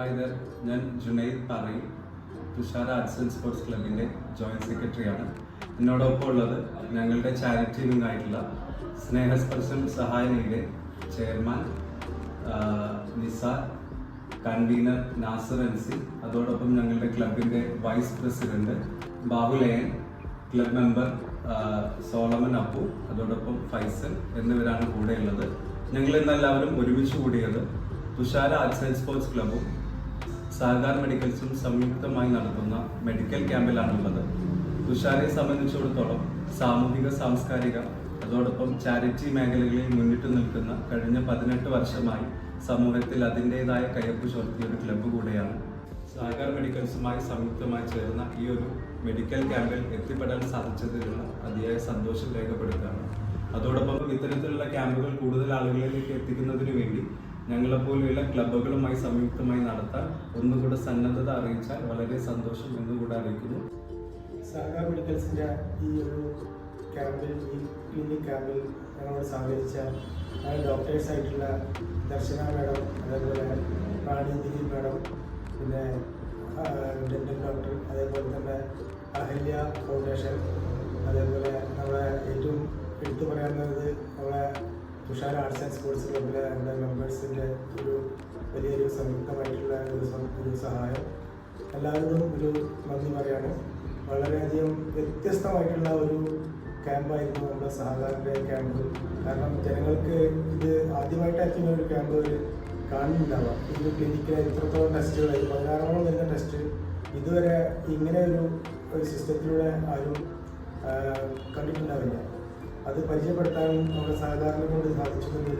Hi there ഞാൻ ജുനൈദ് പറയും. Thushara arts and sports ക്ലബിന്റെ ജോയിന്റ് സെക്രട്ടറിയാണ് എന്നോടൊപ്പം ഉള്ളത് ഞങ്ങളുടെ ചാരിറ്റി വിങ് ആയിട്ടുള്ള Snehasparsham സഹായനിയുടെ chairman Nisar convener Nasar NC അതോടൊപ്പം ഞങ്ങളുടെ ക്ലബിന്റെ vice president Babulayan club member Solomon Appu അതോടൊപ്പം ഫൈസൽ എന്നിവരാണ് കൂടെയുള്ളത്. ഞങ്ങൾ ഇന്ന് ഒരുമിച്ച് കൂടിയത് തുഷാര ആർട്സ് ആൻഡ് സ്പോർട്സ് ക്ലബും സഹകാർ മെഡിക്കൽസും സംയുക്തമായി നടത്തുന്ന മെഡിക്കൽ ക്യാമ്പിലാണുള്ളത്. തുഷാരെ സംബന്ധിച്ചിടത്തോളം സാമൂഹിക സാംസ്കാരിക അതോടൊപ്പം ചാരിറ്റി മേഖലകളിൽ മുന്നിട്ട് നിൽക്കുന്ന കഴിഞ്ഞ പതിനെട്ട് വർഷമായി സമൂഹത്തിൽ അതിന്റെതായ കയ്യൊപ്പ് ചോർത്തിയ ഒരു ക്ലബ്ബ് കൂടെയാണ്. സഹകാർ മെഡിക്കൽസുമായി സംയുക്തമായി ചേർന്ന ഈ ഒരു മെഡിക്കൽ ക്യാമ്പിൽ എത്തിപ്പെടാൻ സാധിച്ചതിലുള്ള അതിയായ സന്തോഷം രേഖപ്പെടുത്തുകയാണ്. അതോടൊപ്പം ഇത്തരത്തിലുള്ള ക്യാമ്പുകൾ കൂടുതൽ ആളുകളിലേക്ക് എത്തിക്കുന്നതിന് വേണ്ടി ഞങ്ങളെപ്പോലെയുള്ള ക്ലബ്ബുകളുമായി സംയുക്തമായി നടത്താൻ ഒന്നുകൂടെ സന്നദ്ധത അറിയിച്ചാൽ വളരെ സന്തോഷം എന്നുകൂടെ അറിയിക്കുന്നു. സഹകാർ മെഡിക്കൽസിന്റെ ഈ ഒരു ക്യാമ്പിൽ ഈ ക്ലിനിക് ക്യാമ്പിൽ ഞങ്ങളോട് സഹകരിച്ച ഡോക്ടേഴ്സായിട്ടുള്ള ദർശന മേഡം അതേപോലെ റാണി മേഡം പിന്നെ ഡെന്റൽ ഡോക്ടർ അതേപോലെ തന്നെ അഹല്യ ഫൗണ്ടേഷൻ അതേപോലെ നമ്മളെ ഏറ്റവും എടുത്തു പറയാവുന്നത് നമ്മളെ തുഷാര ആർട്സ് ആൻഡ് സ്പോർട്സ് ക്ലബിലെ നമ്മുടെ മെമ്പേഴ്സിന്റെ ഒരു വലിയൊരു സംയുക്തമായിട്ടുള്ള ഒരു ഒരു സഹായം. എല്ലാവരോടും ഒരു നന്ദി പറയാണ്. വളരെയധികം വ്യത്യസ്തമായിട്ടുള്ള ഒരു ക്യാമ്പായിരുന്നു നമ്മുടെ സഹകാരന്റെ ക്യാമ്പ് കാരണം ജനങ്ങൾക്ക് ഇത് ആദ്യമായിട്ടായിരിക്കും ഒരു ക്യാമ്പ് കാണുന്നുണ്ടാവാം. ഇത് ക്ലിനിക്കിലെ ഇത്രത്തോളം ടെസ്റ്റുകൾ പതിനാറോളം വരുന്ന ടെസ്റ്റ് ഇതുവരെ ഇങ്ങനെ ഒരു സിസ്റ്റത്തിലൂടെ ആരും കണ്ടിട്ടുണ്ടാവില്ല. അത് പരിചയപ്പെടുത്താനും നമ്മുടെ സഹകരണം കൊണ്ട് സാധിച്ചതിൽ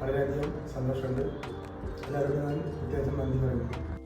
വളരെയധികം സന്തോഷമുണ്ട്. എല്ലാവരോടും ഞാൻ അത്യാവശ്യം നന്ദി പറയുന്നു.